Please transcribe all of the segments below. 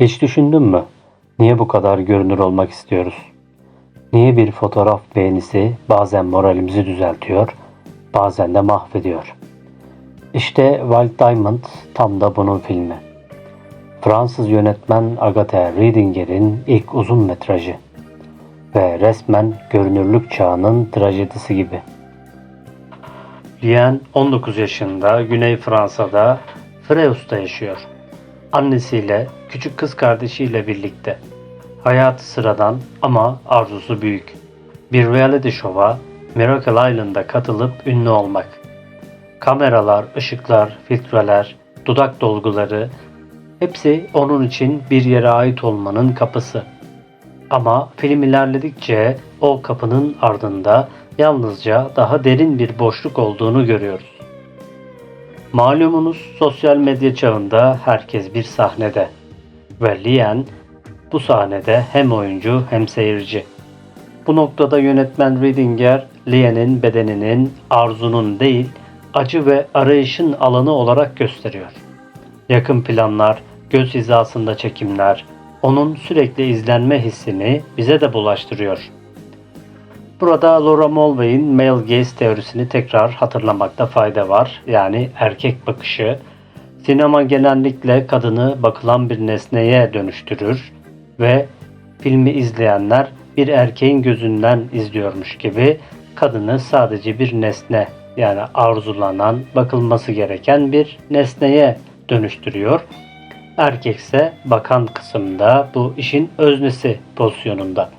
Hiç düşündün mü? Niye bu kadar görünür olmak istiyoruz? Niye bir fotoğraf beğenisi bazen moralimizi düzeltiyor, bazen de mahvediyor? İşte Wild Diamond tam da bunun filmi. Fransız yönetmen Agatha Riedinger'in ilk uzun metrajı ve resmen görünürlük çağının trajedisi gibi. Lien 19 yaşında Güney Fransa'da Freus'ta yaşıyor. Annesiyle, küçük kız kardeşiyle birlikte. Hayatı sıradan ama arzusu büyük. Bir reality show'a Miracle Island'a katılıp ünlü olmak. Kameralar, ışıklar, filtreler, dudak dolguları hepsi onun için bir yere ait olmanın kapısı. Ama film ilerledikçe o kapının ardında yalnızca daha derin bir boşluk olduğunu görüyoruz. Malumunuz sosyal medya çağında herkes bir sahnede ve Lien bu sahnede hem oyuncu hem seyirci. Bu noktada yönetmen Riedinger, Lien'in bedeninin arzunun değil, acı ve arayışın alanı olarak gösteriyor. Yakın planlar, göz hizasında çekimler, onun sürekli izlenme hissini bize de bulaştırıyor. Burada Laura Mulvey'in male gaze teorisini tekrar hatırlamakta fayda var. Yani erkek bakışı. Sinema genellikle kadını bakılan bir nesneye dönüştürür ve filmi izleyenler bir erkeğin gözünden izliyormuş gibi kadını sadece bir nesne yani arzulanan, bakılması gereken bir nesneye dönüştürüyor. Erkekse bakan kısımda bu işin öznesi pozisyonunda.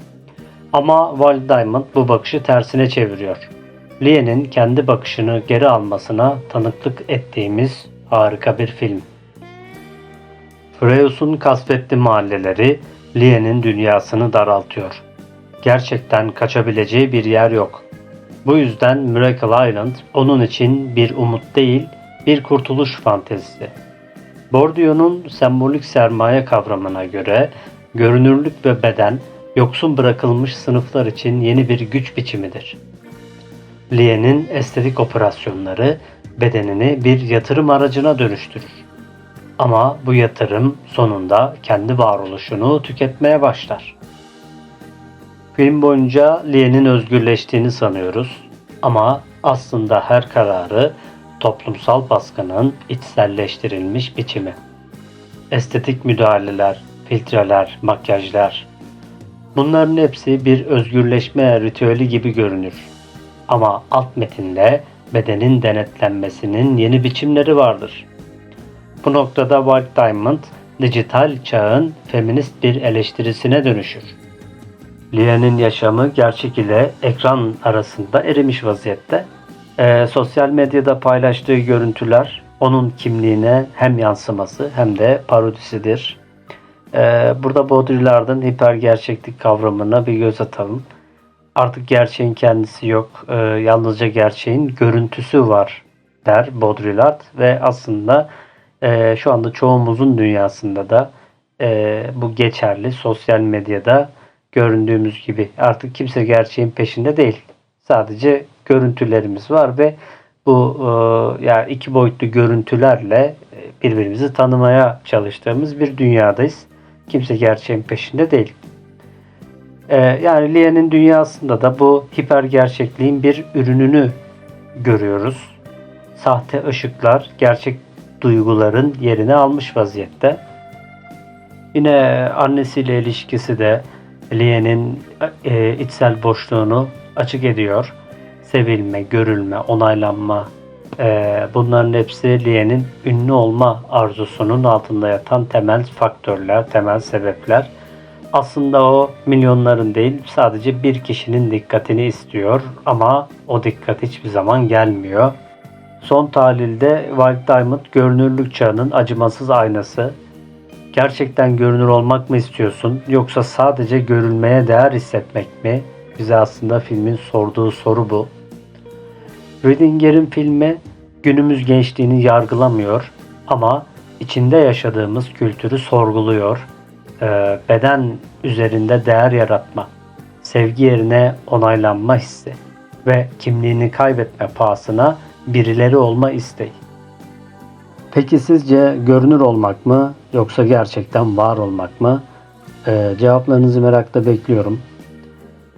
Ama Wild Diamond bu bakışı tersine çeviriyor. Lien'in kendi bakışını geri almasına tanıklık ettiğimiz harika bir film. Freus'un kasvetli mahalleleri Lien'in dünyasını daraltıyor. Gerçekten kaçabileceği bir yer yok. Bu yüzden Miracle Island onun için bir umut değil, bir kurtuluş fantezisi. Bourdieu'nun sembolik sermaye kavramına göre görünürlük ve beden yoksun bırakılmış sınıflar için yeni bir güç biçimidir. Lien'in estetik operasyonları bedenini bir yatırım aracına dönüştürür. Ama bu yatırım sonunda kendi varoluşunu tüketmeye başlar. Film boyunca Lien'in özgürleştiğini sanıyoruz ama aslında her kararı toplumsal baskının içselleştirilmiş biçimi. Estetik müdahaleler, filtreler, makyajlar, Bunların hepsi bir özgürleşme ritüeli gibi görünür. Ama alt metinde bedenin denetlenmesinin yeni biçimleri vardır. Bu noktada White Diamond, dijital çağın feminist bir eleştirisine dönüşür. Lia'nın yaşamı gerçek ile ekran arasında erimiş vaziyette. Ee, sosyal medyada paylaştığı görüntüler onun kimliğine hem yansıması hem de parodisidir. Ee, burada Baudrillard'ın hiper gerçeklik kavramına bir göz atalım. Artık gerçeğin kendisi yok. Ee, yalnızca gerçeğin görüntüsü var der Baudrillard ve aslında e, şu anda çoğumuzun dünyasında da e, bu geçerli. Sosyal medyada göründüğümüz gibi artık kimse gerçeğin peşinde değil. Sadece görüntülerimiz var ve bu e, yani iki boyutlu görüntülerle birbirimizi tanımaya çalıştığımız bir dünyadayız. Kimse gerçeğin peşinde değil. Ee, yani Lia'nın dünyasında da bu hiper gerçekliğin bir ürününü görüyoruz. Sahte ışıklar gerçek duyguların yerini almış vaziyette. Yine annesiyle ilişkisi de Lia'nın e, içsel boşluğunu açık ediyor. Sevilme, görülme, onaylanma e, bunların hepsi Lia'nın ünlü olma arzusunun altında yatan temel faktörler, temel sebepler. Aslında o milyonların değil sadece bir kişinin dikkatini istiyor ama o dikkat hiçbir zaman gelmiyor. Son tahlilde Wild Diamond görünürlük çağının acımasız aynası. Gerçekten görünür olmak mı istiyorsun yoksa sadece görülmeye değer hissetmek mi? Bize aslında filmin sorduğu soru bu. Ridinger'in filmi günümüz gençliğini yargılamıyor ama içinde yaşadığımız kültürü sorguluyor. Ee, beden üzerinde değer yaratma, sevgi yerine onaylanma hissi ve kimliğini kaybetme pahasına birileri olma isteği. Peki sizce görünür olmak mı yoksa gerçekten var olmak mı? Ee, cevaplarınızı merakla bekliyorum.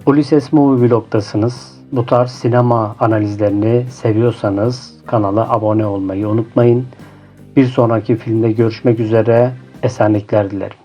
Ulises Movie Vlog'dasınız. Bu tarz sinema analizlerini seviyorsanız kanala abone olmayı unutmayın. Bir sonraki filmde görüşmek üzere. Esenlikler dilerim.